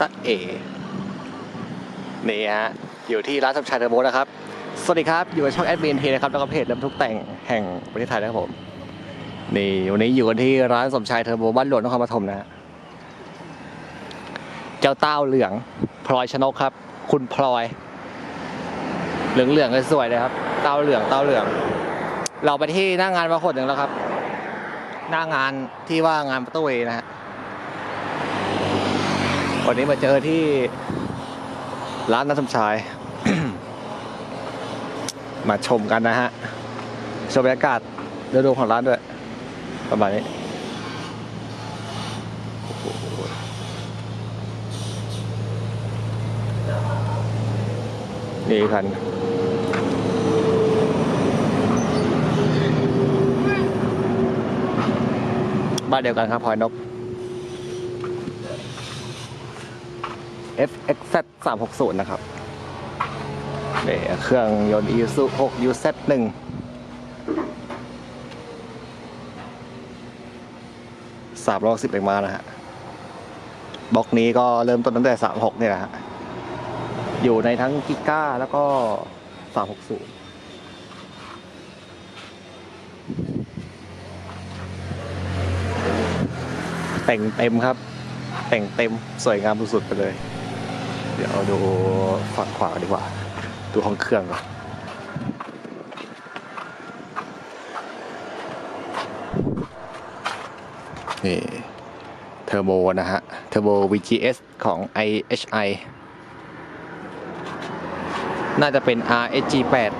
ตะเอนี่ฮะอยู่ที่ร้านสัมชัยเทอร์โบนะครับ สวัสดีครับ อยู่กับช่องแอดมินเทนะครับ แล้วก็เพจเริ่มทุกแต่งแห่งประเทศไทยนะครับผม นี่วันนี้อยู่กันที่ร้านสมชายเทอร์โบบ้านหลวงนครปฐมนะฮะเจ้าเต้าเหลืองพลอยชนกครับ คุณพลอย เหลืองเหลืองๆสวยเลยครับ เต้าเหลืองเต้าเหลือง เราไปที่หน้างงานมาคนหนึ่งแล้วครับ หน้างานที่ว่างานประตูเวนะฮะ วันนี้มาเจอที่ร้านนัทสมชาย มาชมกันนะฮะ ชมบรรยากาศโดยรวมของร้านด้วย ประมาณนี้นี่คันบ้านเดียวกันครับพลอยนก FXZ 360 นะครับเครื่องยนต์ Isuzu 6 UZ 1 310แรงม้านะฮะบล็อกนี้ก็เริ่มต้นตั้งแต่36เนี่ยนะฮะอยู่ในทั้งกิก้าแล้วก็360แต่งเต็มครับ แต่งเต็มสวยงามสุดๆไปเลย เดี๋ยวดูฝั่งขวาดีกว่า ดูห้องเครื่องก่อนนี่เทอร์โบนะฮะ เทอร์โบ VGS ของ IHI น่าจะเป็น RSG8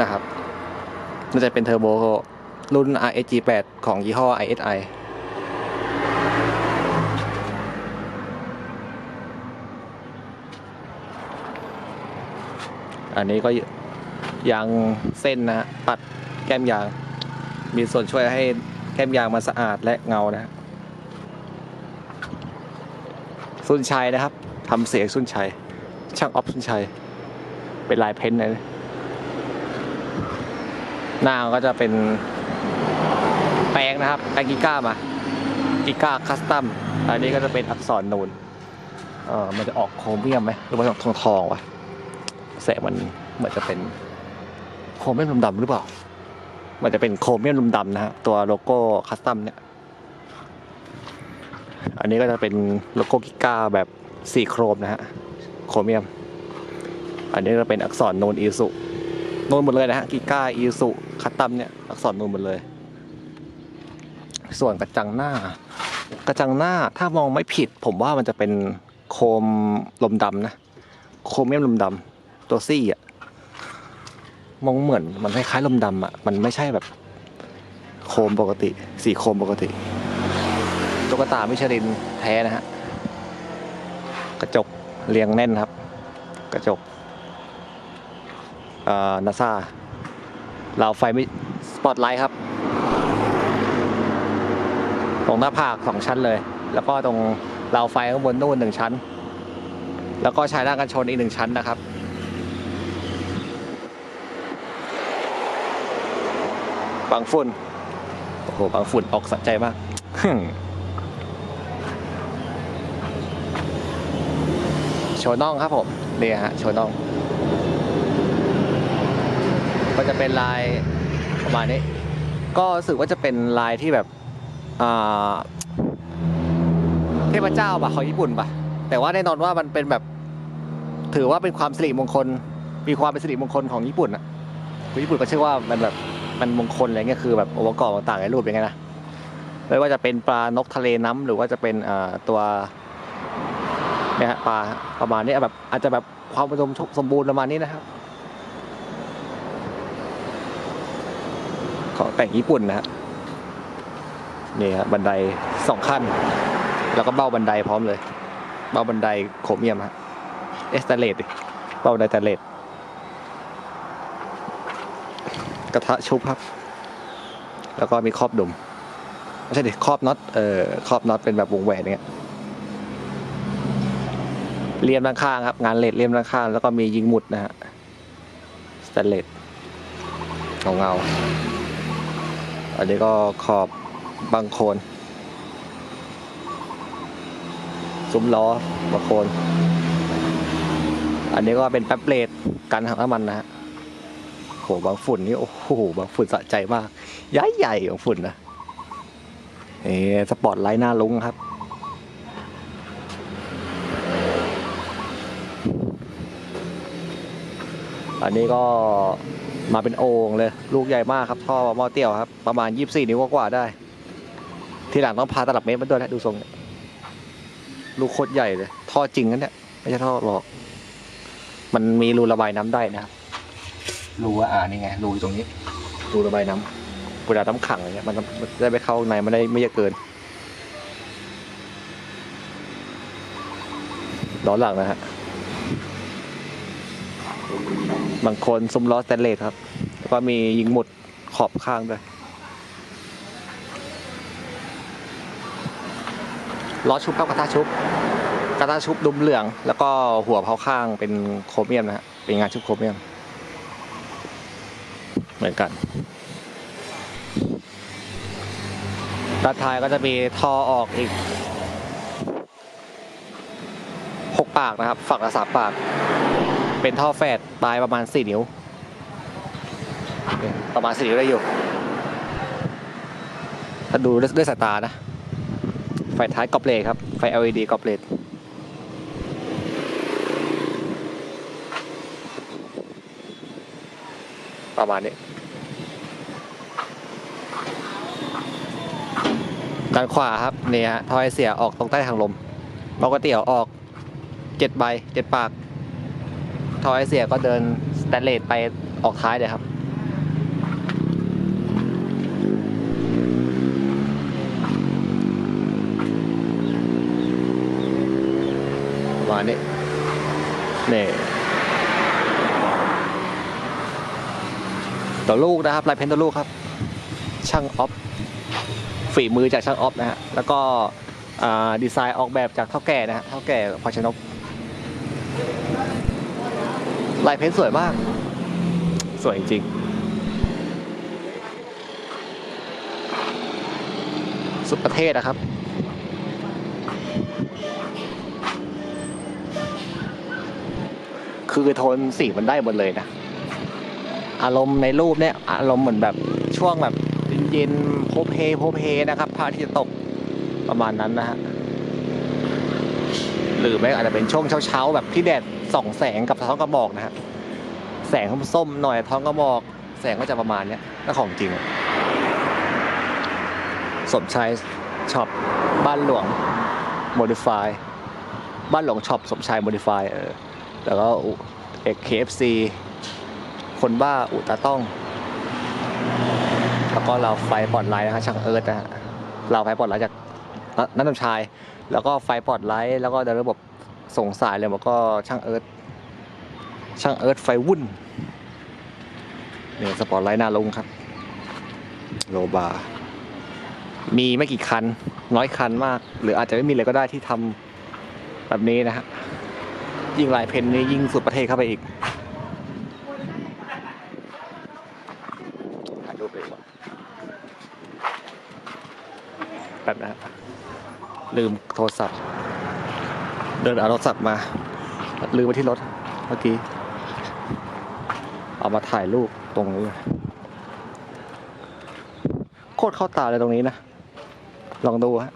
นะครับ น่าจะเป็นเทอร์โบรุ่น RSG8 ของยี่ห้อ ISI อันนี้ก็ยางเส้นนะฮะตัดแก้มยาง มีส่วนช่วยให้แก้มยางมันสะอาดและเงานะฮะสุนชัยนะครับทำเสียงสุนชัย ช่างออฟสุนชัย เป็นลายเพ้นท์เลยหน้าก็จะเป็นแปลงนะครับแปลงกิก้ามากิก้าคัสตัมอันนี้ก็จะเป็นอักษรนูนเออมันจะออกโครเมียมไหมหรือว่าทองทองวะ แสงมันเหมือนจะเป็นโครเมียมดำๆหรือเปล่า มันจะเป็นโครเมียมดำๆนะฮะตัวโลโก้คัสตัมเนี่ย อันนี้ก็จะเป็นโลโก้กิก้าแบบสีโครมนะฮะโครเมียม อันนี้ก็เป็นอักษรโนนอีสุโนนหมดเลยนะฮะกิก้าอีสุคัสตัมเนี่ยอักษรโนนหมดเลย ส่วนกระจังหน้า กระจังหน้าถ้ามองไม่ผิด ผมว่ามันจะเป็นโครมลมดำนะ โครเมียมลมดำ ตัวซี่อะมองเหมือนมันคล้ายๆลมดำอะ มันไม่ใช่แบบ โคมปกติ สีโคมปกติ ตุ๊กตามิชลินแท้นะฮะ กระจกเรียงแน่นครับ กระจกอ่อนาซาเราไฟไม่สปอตไลท์ครับ ตรงหน้าผากสองชั้นเลย แล้วก็ตรงเราไฟข้างบนนู่นหนึ่งชั้น แล้วก็ชายด้านกันชนอีกหนึ่งชั้นนะครับ บางฝุ่น โอ้โหบางฝุ่นออกสะใจมากโชว์น่องครับผมนี่ฮะโชว์น่อง ก็จะเป็นลายประมาณนี้ ก็รู้สึกว่าจะเป็นลายที่แบบอ่าเทพเจ้าปะของญี่ปุ่นปะแต่ว่าแน่นอนว่ามันเป็นแบบ ถือว่าเป็นความสิริมงคล มีความเป็นสิริมงคลของญี่ปุ่นอะคนญี่ปุ่นก็เชื่อว่ามันแบบ มันมงคลอะไรเงี้ยคือแบบองค์ประกอบต่างๆในรูปอย่างเงี้ยนะไม่ว่าจะเป็นปลานกทะเลน้ำหรือว่าจะเป็นตัวเนี่ยฮะปลาประมาณนี้แบบอาจจะแบบความอุดมสมบูรณ์ประมาณนี้นะครับของแต่งญี่ปุ่นนะฮะนี่ฮะบันไดสองขั้น แล้วก็เบ้าบันไดพร้อมเลย เบ้าบันไดโครเมียมฮะเอสเตเลตเบ้าบันไดเตเลต กระทะชุบครับ แล้วก็มีครอบดุมไม่ใช่ดิครอบน็อตเอ่อครอบน็อตเป็นแบบวงแหวนเงี้ยเลี่ยมด้านข้างครับ งานเลดเลี่ยมด้านข้างแล้วก็มียิงหมุดนะฮะสเตนเลตเงาเงาๆอันนี้ก็ขอบบางโคนซุ้มล้อบางโคน อันนี้ก็เป็นแป๊บเลดกันหักน้ำมันนะฮะ โหบางฝุ่นนี่โอ้โหบางฝุ่นสะใจมากย้ายใหญ่ของฝุ่นนะเอสปอร์ตไลท์หน้าลุงครับ อันนี้ก็มาเป็นโอ่งเลย ลูกใหญ่มากครับ ท่อหม้อเตี้ยวครับ ประมาณ 24 นิ้วกว่าได้ ทีหลังต้องพาตลับเมตรมาด้วยนะดูทรงลูกโคตรใหญ่เลย ท่อจริงนะเนี่ยไม่ใช่ท่อหลอก มันมีรูระบายน้ำได้นะครับ รูว่าอ่านี่ไงรูอยู่ตรงนี้รูระบายน้ำเวลาน้ำขังอะไรเงี้ยมันมันได้ไปเข้าข้างในมันได้ไม่เยอะเกินล้อหลังนะฮะบางคนซุ้มล้อสแตนเลสครับแล้วก็มียิงหมุดขอบข้างด้วยล้อชุบครับกระทะชุบกระทะชุบดุมเหลือง แล้วก็หัวเผาข้างเป็นโครเมียมนะฮะเป็นงานชุบโครเมียม เหมือนกันด้านท้ายก็จะมีท่อออกอีกหกปากนะครับ ฝั่งละสามปาก เป็นท่อแฝดปลายประมาณสี่นิ้ว ประมาณสี่นิ้วได้อยู่ ถ้าดูด้วยสายตานะ ไฟท้ายกอบเลดครับ ไฟ LED กอบเลด ประมาณนี้ ด้านขวาครับนี่ฮะทอยเสียออกตรงใต้ทางลมปกติเอาออกเจ็ดใบเจ็ดปากทอยเสียก็เดินสแตนเลสไปออกท้ายเลยครับประมาณนี้นี่ ตัวลูกนะครับลายเพ้นตัวลูกครับ ช่างออฟฝีมือจากช่างออฟนะฮะแล้วก็ดีไซน์ออกแบบจากเท่าแก่นะฮะเท่าแก่พอชนกลายเพ้นสวยมาก สวยจริงสุดประเทศนะครับคือโทนสีมันได้หมดเลยนะ อารมณ์ในรูปเนี่ยอารมณ์เหมือนแบบช่วงแบบเย็นๆโพเพโพเพนะครับพระอาทิตย์จะตกประมาณนั้นนะฮะหรือไม่อาจจะเป็นช่วงเช้าๆแบบที่แดดส่องแสงกับท้องกระบอกนะฮะแสงส้มๆหน่อยท้องกระบอก แสงก็จะประมาณเนี้ยก็ของจริงสมชายช็อปบ้านหลวงโมดิฟายบ้านหลวงช็อปสมชายโมดิฟายเออแล้วก็เอ็กเคเอฟซี คนบ้าอุตาต้อง แล้วก็เราไฟปอดไลท์นะฮะช่างเอิร์ธนะฮะเราไฟปอดไลท์จากนนัทนำชาย แล้วก็ไฟปอดไลท์แล้วก็ในระบบส่งสายเลยแล้วก็ช่างเอิร์ธช่างเอิร์ธไฟวุ่นเนี่ยสปอร์ตไลท์หน้าลงครับโลบาร์มีไม่กี่คัน น้อยคันมาก หรืออาจจะไม่มีเลยก็ได้ที่ทำแบบนี้นะฮะยิ่งลายเพนนี่ยิ่งสุดประเทศเข้าไปอีกถ่ายรูปเลยดีกว่าแบบนะฮะ ลืมโทรศัพท์ เดินเอาโทรศัพท์มา ลืมไว้ที่รถเมื่อกี้ เอามาถ่ายรูปตรงนี้โคตรเข้าตาเลยตรงนี้นะ ลองดูฮะ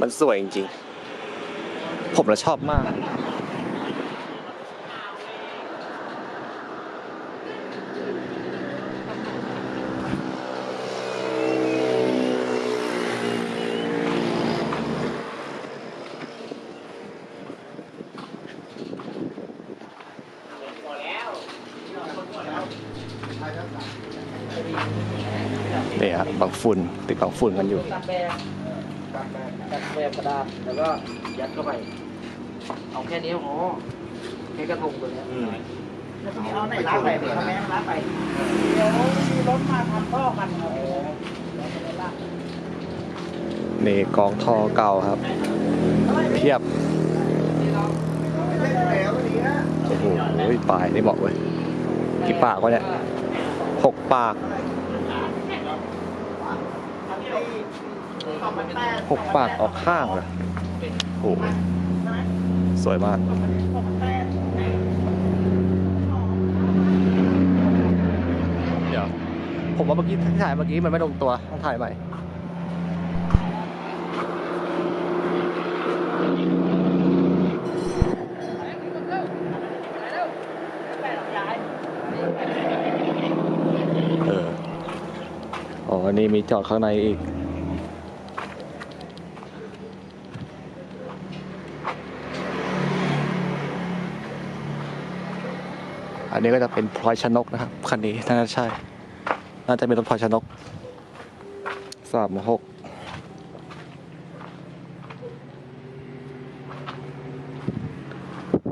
มันสวยจริงๆ ผมละชอบมาก นี่ฮะบางฝุ่นติดบางฝุ่นกันอยู่ บบกระดาษแล้วก็ยัดเข้าไป เอาแค่นี้พอแค่กระทงตัวเนี้ยแล้วพี่เอาไหนร้านไปทำไมร้านไป เดี๋ยวมีรถมาทำท่อกันครับแล้วก็ได้ลากนี่กองท่อเก่าครับ เพียบโอ้โหปลายนี่บอกเว้ยกี่ปากวะเนี่ยหกปาก หกปากออกข้างเลยโอ้โหสวยมากเดี๋ยวผมว่าเมื่อกี้ที่ถ่ายเมื่อกี้มันไม่ลงตัวต้องถ่ายใหม่เอออ๋อนี่มีจอดข้างในอีก นนี้ก็จะเป็นพลอยชนกนะครับคันนี้น่าจะใช่ น่าจะเป็นรถพลอยชนกสามหก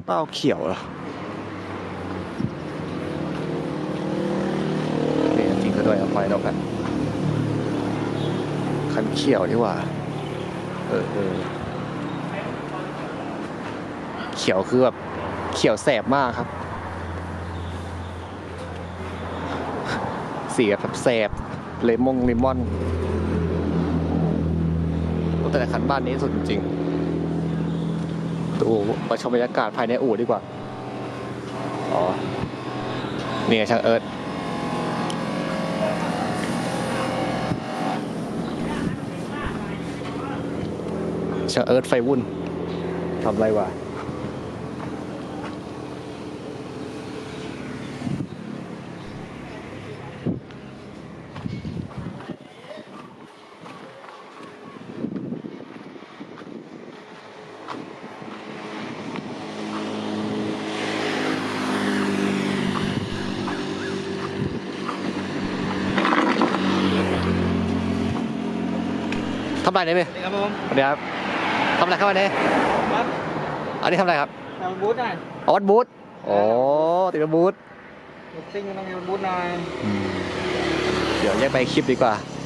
เต้าเขียวเหรอนี่จริงก็ด้วยเอาไฟนกกันคันเขียวดีกว่า เออเออเขียวคือแบบเขียวแสบมากครับ สีแบบแสบเลมงเลมอนแต่ละคันบ้านนี้สุดจริงดูมาชมบรรยากาศภายในอู่ดีกว่า อ๋อ นี่ไงช่างเอิร์ธช่างเอิร์ธไฟวุ่นทำไรวะ ทำไรเนี่ยพี่ครับผมสวัสดีครับทำอะไรครับวันนี้ครับอันนี้ทำอะไรครับทำบูธหน่อยออสบูธโอ้ติดเป็นบูธซิ่งต้องมีบูธหน่อยเดี๋ยวแยกไปคลิปดีกว่าค